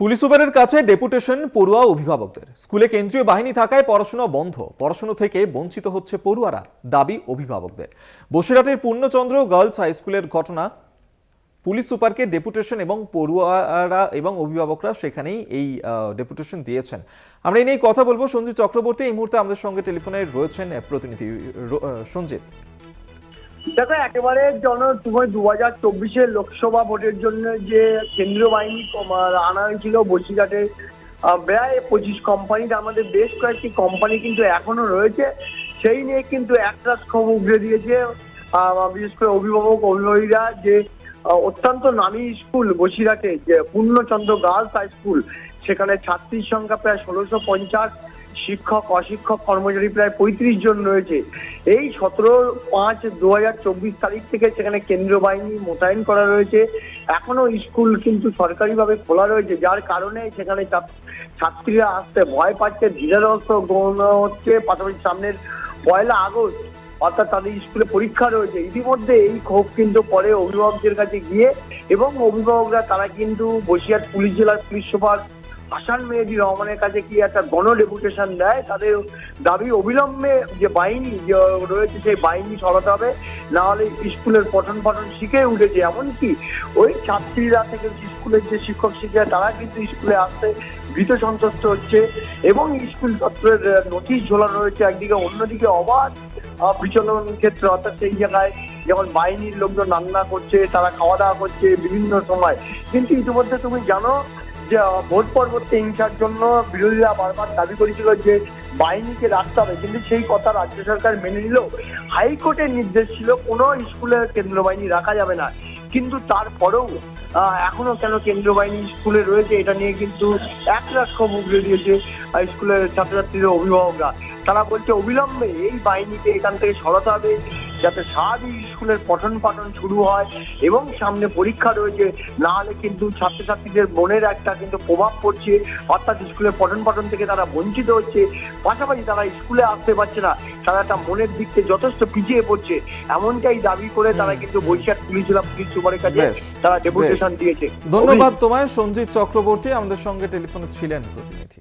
Police সুপারের কাছে deputation পড়ুয়া অভিভাবকদের। স্কুলে কেন্দ্রীয় বাহিনী থাকায় পড়াশোনা বন্ধ। পড়াশোনা থেকে বঞ্চিত হচ্ছে পড়ুয়ারা, দাবি অভিভাবকদের। বসিরহাটের পূর্ণচন্দ্র গার্লস হাই স্কুলের ঘটনা। পুলিশ সুপারকে ডেপুটেশন এবং পড়ুয়ারা এবং অভিভাবকরা সেখানেই এই ডেপুটেশন দিয়েছেন। আমরা এই নিয়ে কথা বলব। সঞ্জিত চক্রবর্তী এই মুহূর্তে আমাদের সঙ্গে টেলিফোনে রয়েছেন প্রতিনিধি সঞ্জিত। দেখো, একেবারে জন তুমি দু হাজার চব্বিশের লোকসভা ভোটের জন্য যে কেন্দ্রীয় বাহিনী আনা হয়েছিল বসিরহাটে প্রায় পঁচিশ কোম্পানি আমাদের বেশ কয়েকটি কোম্পানি কিন্তু এখনও রয়েছে। সেই নিয়ে কিন্তু একটা ক্ষোভ উগড়ে দিয়েছে বিশেষ করে অভিভাবক অভিভাবীরা যে অত্যন্ত নামী স্কুল বসিরহাটে, যে পূর্ণচন্দ্র গার্লস হাই স্কুল, সেখানে ছাত্রীর সংখ্যা প্রায় ষোলোশো পঞ্চাশ শিক্ষক, অশিক্ষক, কর্মচারী প্রায় পঁয়ত্রিশ জন রয়েছে। এই সতেরো পাঁচ দু হাজার চব্বিশ তারিখ থেকে সেখানে কেন্দ্রীয় বাহিনী মোতায়েন করা রয়েছে। এখনও স্কুল কিন্তু সরকারিভাবে খোলা রয়েছে, যার কারণে সেখানে ছাত্রীরা আসতে ভয় পাচ্ছে। ধীরস্থ গৌণ হচ্ছে, পাশাপাশি সামনের পয়লা আগস্ট, অর্থাৎ তাদের স্কুলে পরীক্ষা রয়েছে। ইতিমধ্যে এই ক্ষোভ কিন্তু পরে অভিভাবকদের কাছে গিয়ে এবং অভিভাবকরা তারা কিন্তু বসিরহাট পুলিশ জেলার পুলিশ সুপার আসান মেহেদি রহমানের কাছে কি একটা গণ ডেপুটেশন দেয়? তাদের দাবি অবিলম্বে যে বাহিনী রয়েছে সেই বাহিনী সরাতে হবে, না হলে স্কুলের পঠন পাঠন শিখে উঠেছে। এমনকি ওই ছাত্রীরা থেকে স্কুলের যে শিক্ষক শিক্ষিকা, তারা কিন্তু স্কুলে আসতে ভীত সন্তুষ্ট হচ্ছে এবং স্কুল ছাত্রের নোটিশ ঝোলানো রয়েছে একদিকে, অন্যদিকে অবাধ বিচলন ক্ষেত্রে। অর্থাৎ সেই জায়গায় যেমন বাহিনীর লোকজন রান্না করছে, তারা খাওয়া দাওয়া করছে বিভিন্ন সময়। কিন্তু ইতিমধ্যে তুমি জানো ভোট পরবর্তী হিংসার জন্য বিরোধীরা বারবার দাবি করেছিল যে বাহিনীকে রাখতে হবে। কিন্তু সেই কথা রাজ্য সরকার মেনে নিল। হাইকোর্টের নির্দেশ ছিল, কোনো স্কুলে কেন্দ্র বাহিনী রাখা যাবে না। কিন্তু তারপরেও এখনও কেন কেন্দ্রীয় বাহিনী স্কুলে রয়েছে এটা নিয়ে কিন্তু এক লাখ ক্ষোভ উগড়ে দিয়েছে স্কুলের ছাত্রছাত্রীদের অভিভাবকরা। তারা বলছে, অবিলম্বে এই বাহিনীকে এখান থেকে সরাতে হবে। যাতে স্বাভাবিক স্কুলের পঠন পাঠন শুরু হয় এবং সামনে পরীক্ষা রয়েছে না হলে কিন্তু ছাত্রছাত্রীদের মনের একটা কিন্তু প্রভাব পড়ছে অর্থাৎ স্কুলের পঠন পাঠন থেকে তারা বঞ্চিত হচ্ছে। পাশাপাশি তারা স্কুলে আসতে পারছে না তারা একটা মনের দিক থেকে যথেষ্ট পিছিয়ে পড়ছে। এমনটাই দাবি করে তারা কিন্তু বৈশাখ পুলিশ জেলা পুলিশ সুপারের কাছে তারা ডেপুটেশন দিয়েছে। ধন্যবাদ তোমায় সঞ্জিত চক্রবর্তী আমাদের সঙ্গে টেলিফোনে ছিলেন প্রতিনিধি।